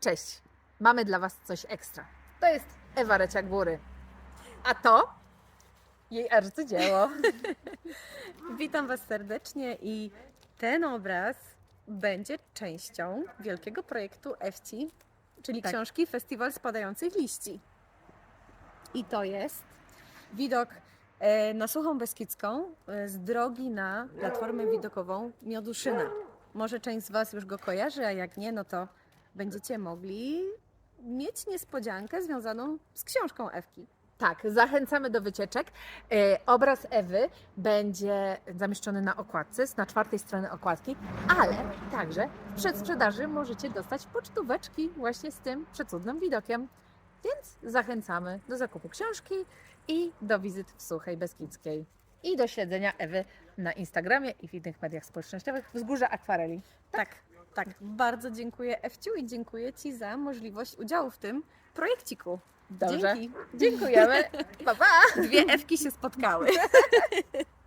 Cześć! Mamy dla Was coś ekstra. To jest Ewa Reciak-Góry. A to jej arcydzieło. Witam Was serdecznie i ten obraz będzie częścią wielkiego projektu EFCI, czyli Tak. książki Festiwal Spadających Liści. I to jest widok e, na Suchą Beskidzką e, z drogi na platformę widokową Mioduszyna. Może część z Was już go kojarzy, a jak nie, no to będziecie mogli mieć niespodziankę związaną z książką Ewki. Tak, zachęcamy do wycieczek. E, Obraz Ewy będzie zamieszczony na okładce, na czwartej stronie okładki, ale także w przedsprzedaży możecie dostać pocztóweczki właśnie z tym przecudnym widokiem. Więc zachęcamy do zakupu książki i do wizyt w Suchej Beskidzkiej. I do śledzenia Ewy na Instagramie i w innych mediach społecznościowych Wzgórza Akwareli. Tak, tak. Bardzo dziękuję Ewciu i dziękuję Ci za możliwość udziału w tym projekciku. Dobrze. Dzięki. Dziękujemy. Pa, pa. Dwie Ewki się spotkały.